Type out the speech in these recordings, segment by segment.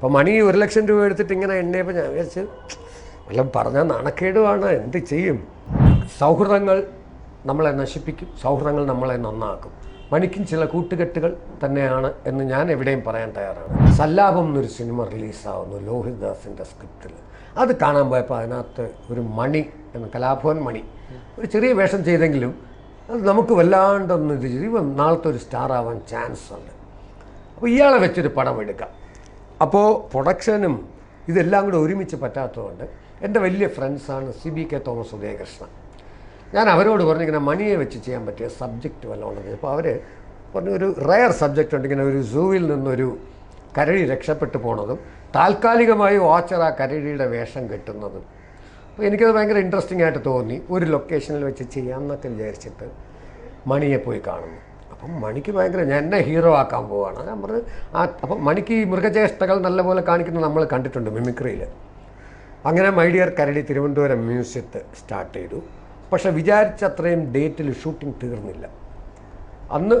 അപ്പോൾ മണി ഒരു ലക്ഷം രൂപ എടുത്തിട്ട് ഇങ്ങനെ എണ്ണയപ്പോൾ ഞാൻ വിചാരിച്ച് എല്ലാം പറഞ്ഞാൽ നാണക്കേടുമാണ് എന്ത് ചെയ്യും? സൗഹൃദങ്ങൾ നമ്മളെ നശിപ്പിക്കും സൗഹൃദങ്ങൾ നമ്മളെ നന്നാക്കും. മണിക്കും ചില കൂട്ടുകെട്ടുകൾ തന്നെയാണ് എന്ന് ഞാൻ എവിടെയും പറയാൻ തയ്യാറാണ്. സല്ലാപം എന്നൊരു സിനിമ റിലീസാവുന്നു ലോഹിത് ദാസിന്റെ സ്ക്രിപ്റ്റിൽ. അത് കാണാൻ പോയപ്പോൾ അതിനകത്ത് ഒരു മണി എന്ന കലാഭവൻ മണി ഒരു ചെറിയ വേഷം ചെയ്തെങ്കിലും അത് നമുക്ക് വല്ലാണ്ടൊന്നും ഇത് ചെയ്യും നാളത്തെ ഒരു സ്റ്റാർ ആവാൻ ചാൻസ് ഉണ്ട് അപ്പോൾ ഇയാളെ വെച്ചൊരു പടം എടുക്കാം. അപ്പോൾ പ്രൊഡക്ഷനും ഇതെല്ലാം കൂടെ ഒരുമിച്ച് പറ്റാത്തതുകൊണ്ട് എന്റെ വലിയ ഫ്രണ്ട്സാണ് C B K Thomas Udayakrishnan. ഞാൻ അവരോട് പറഞ്ഞു ഇങ്ങനെ മണിയെ വെച്ച് ചെയ്യാൻ പറ്റിയ സബ്ജക്റ്റ് വല്ല ഉണ്ടെന്ന്. അപ്പോൾ അവർ പറഞ്ഞു ഒരു റയർ സബ്ജക്റ്റ് ഉണ്ട്. ഇങ്ങനെ ഒരു സൂവിൽ നിന്നൊരു കരടി രക്ഷപ്പെട്ടു പോണതും താൽക്കാലികമായി വാച്ചർ ആ കരടിയുടെ വേഷം കെട്ടുന്നതും. അപ്പോൾ എനിക്കത് ഭയങ്കര ഇൻട്രസ്റ്റിംഗ് ആയിട്ട് തോന്നി. ഒരു ലൊക്കേഷനിൽ വെച്ച് ചെയ്യാമെന്നൊക്കെ വിചാരിച്ചിട്ട് മണിയെ പോയി കാണുന്നു. അപ്പം മണിക്ക് ഭയങ്കര ഞാൻ എന്നെ ഹീറോ ആക്കാൻ പോവാണ്. നമ്മൾ ആ അപ്പം മണിക്ക് ഈ മൃഗചേഷ്ടകൾ നല്ലപോലെ കാണിക്കുന്നത് നമ്മൾ കണ്ടിട്ടുണ്ട് മിമിക്രിയിൽ. അങ്ങനെ മൈഡിയർ കരടി തിരുവനന്തപുരം മ്യൂസിയത്ത് സ്റ്റാർട്ട് ചെയ്തു. പക്ഷേ വിചാരിച്ചത്രയും ഡേറ്റിൽ ഷൂട്ടിംഗ് തീർന്നില്ല. അന്ന്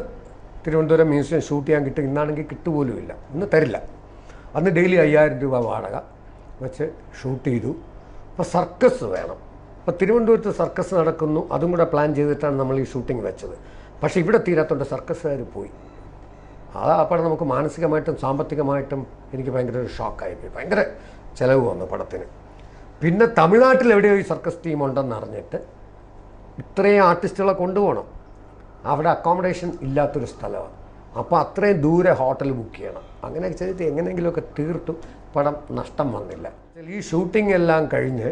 തിരുവനന്തപുരം മ്യൂസിയം ഷൂട്ട് ചെയ്യാൻ കിട്ടും ഇന്നാണെങ്കിൽ കിട്ടുപോലുമില്ല. ഇന്ന് തരില്ല. അന്ന് ഡെയിലി അയ്യായിരം രൂപ വാടക വെച്ച് ഷൂട്ട് ചെയ്തു. അപ്പോൾ സർക്കസ് വേണം. അപ്പോൾ തിരുവനന്തപുരത്ത് സർക്കസ് നടക്കുന്നു. അതും കൂടെ പ്ലാൻ ചെയ്തിട്ടാണ് നമ്മൾ ഈ ഷൂട്ടിംഗ് വെച്ചത്. പക്ഷേ ഇവിടെ തീരാത്തോണ്ട് സർക്കസുകാർ പോയി. അത് അപ്പോൾ നമുക്ക് മാനസികമായിട്ടും സാമ്പത്തികമായിട്ടും എനിക്ക് ഭയങ്കര ഒരു ഷോക്കായിപ്പോയി ഭയങ്കര ചിലവ് വന്നു പടത്തിന്. പിന്നെ തമിഴ്നാട്ടിൽ എവിടെയോ ഈ സർക്കസ് ടീം ഉണ്ടെന്ന് അറിഞ്ഞിട്ട് ഇത്രയും ആർട്ടിസ്റ്റുകളെ കൊണ്ടുപോകണം. അവിടെ അക്കോമഡേഷൻ ഇല്ലാത്തൊരു സ്ഥലമാണ് അപ്പോൾ അത്രയും ദൂരെ ഹോട്ടൽ ബുക്ക് ചെയ്യണം. അങ്ങനെ ചെയ്തിട്ട് എങ്ങനെയെങ്കിലുമൊക്കെ തീർത്തു. പടം നഷ്ടം വന്നില്ല. ഈ ഷൂട്ടിംഗ് എല്ലാം കഴിഞ്ഞ്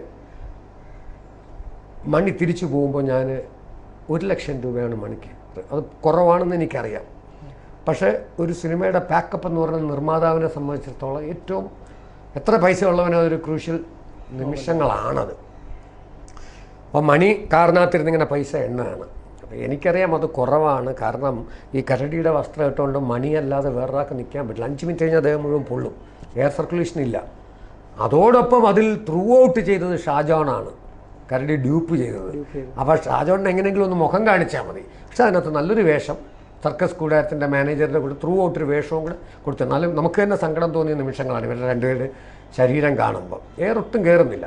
മണി തിരിച്ചു പോകുമ്പോൾ ഞാൻ ഒരു ലക്ഷം രൂപയാണ് മണിക്ക് അത് കുറവാണെന്ന് എനിക്കറിയാം. പക്ഷേ ഒരു സിനിമയുടെ പാക്കപ്പ് എന്ന് പറഞ്ഞാൽ നിർമ്മാതാവിനെ സംബന്ധിച്ചിടത്തോളം ഏറ്റവും എത്ര പൈസ ഉള്ളവനോ അതൊരു ക്രൂഷ്യൽ നിമിഷങ്ങളാണത്. അപ്പം മണി കാറിനകത്തിരുന്ന് ഇങ്ങനെ പൈസ എണ്ണയാണ് അപ്പോൾ എനിക്കറിയാം അത് കുറവാണ്. കാരണം ഈ കരടിയുടെ വസ്ത്രം ഇട്ടുകൊണ്ട് മണിയല്ലാതെ വേറൊരാൾക്ക് നിൽക്കാൻ പറ്റില്ല. അഞ്ച് മിനിറ്റ് കഴിഞ്ഞാൽ അദ്ദേഹം മുഴുവൻ പൊള്ളും. എയർ സർക്കുലേഷൻ ഇല്ല. അതോടൊപ്പം അതിൽ ത്രൂ ഔട്ട് ചെയ്തത് ഷാജോണാണ് കരടി ഡ്യൂപ്പ് ചെയ്തത്. അപ്പോൾ ഷാജോണിന് എങ്ങനെയെങ്കിലും ഒന്ന് മുഖം കാണിച്ചാൽ മതി. പക്ഷെ അതിനകത്ത് നല്ലൊരു വേഷം സർക്കസ് കൂടാരത്തിന്റെ മാനേജറിന്റെ കൂടെ ത്രൂ ഔട്ട് ഒരു വേഷവും കൂടെ കൊടുത്തു. എന്നാലും നമുക്ക് തന്നെ സങ്കടം തോന്നിയ നിമിഷങ്ങളാണ് ഇവരുടെ രണ്ടുപേരുടെ ശരീരം കാണുമ്പോൾ ഏറൊട്ടും കയറുന്നില്ല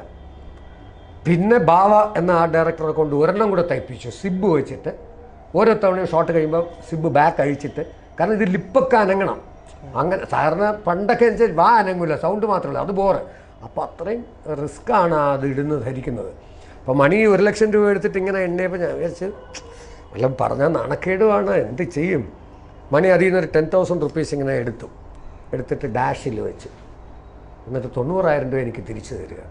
പിന്നെ ബാവ എന്ന ആ ഡയറക്ടറെ കൊണ്ട് ഒരെണ്ണം കൂടെ തയ്പ്പിച്ചു. സിബ് വെച്ചിട്ട് ഓരോ തവണയും ഷോട്ട് കഴിയുമ്പോൾ സിബ് ബാക്ക് അഴിച്ചിട്ട്. കാരണം ഇത് ലിപ്പൊക്കെ അനങ്ങണം. അങ്ങനെ സാധാരണ പണ്ടൊക്കെ അനുസരിച്ച് വാ അനങ്ങില്ല സൗണ്ട് മാത്രമല്ല അത് ബോറ് അപ്പോൾ അത്രയും റിസ്ക്കാണ് അത് ഇടുന്നത് ധരിക്കുന്നത് അപ്പോൾ മണി ഒരു ലക്ഷം രൂപ എടുത്തിട്ട് ഇങ്ങനെ എണ്ണയപ്പോൾ ഞാൻ വിചാരിച്ച് വല്ലതും പറഞ്ഞാൽ നാണക്കേടുമാണ് എന്ത് ചെയ്യും? മണി അതിൽ നിന്നൊരു ടെൻ തൗസൻഡ് റുപ്പീസ് ഇങ്ങനെ എടുത്തു. എടുത്തിട്ട് ഡാഷിൽ വെച്ച്. എന്നിട്ട് തൊണ്ണൂറായിരം രൂപ എനിക്ക് തിരിച്ചു തരിക.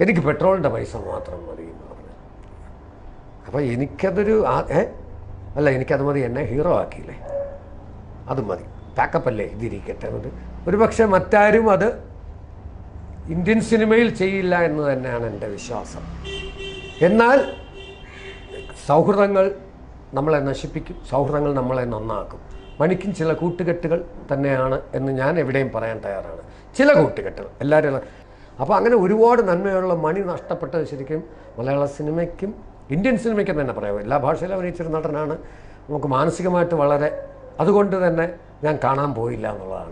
എനിക്ക് പെട്രോളിന്റെ പൈസ മാത്രം മതി എന്ന് പറഞ്ഞു. അപ്പോൾ എനിക്കതൊരു ഏ? അല്ല എനിക്കത് മതി എന്നെ ഹീറോ ആക്കിയില്ലേ? അത് മതി. പാക്കപ്പല്ലേ ഇതിരിക്കട്ടെ? എന്നിട്ട് ഒരു പക്ഷേ മറ്റാരും അത് ഇന്ത്യൻ സിനിമയിൽ ചെയ്യില്ല എന്ന് തന്നെയാണ് എന്റെ വിശ്വാസം. എന്നാൽ സൗഹൃദങ്ങൾ നമ്മളെ നശിപ്പിക്കും സൗഹൃദങ്ങൾ നമ്മളെ നന്നാക്കും. മണിക്കും ചില കൂട്ടുകെട്ടുകൾ തന്നെയാണ് എന്ന് ഞാൻ എവിടെയും പറയാൻ തയ്യാറാണ്. ചില കൂട്ടുകെട്ടുകൾ എല്ലാവരും അപ്പോൾ അങ്ങനെ ഒരുപാട് നന്മയുള്ള മണി നഷ്ടപ്പെട്ടത് ശരിക്കും മലയാള സിനിമയ്ക്കും ഇന്ത്യൻ സിനിമയ്ക്കും തന്നെ പറയാം. എല്ലാ ഭാഷയിലും അഭിനയിച്ചൊരു നടനാണ്. നമുക്ക് മാനസികമായിട്ട് വളരെ അതുകൊണ്ട് തന്നെ ഞാൻ കാണാൻ പോയില്ല എന്നുള്ളതാണ്.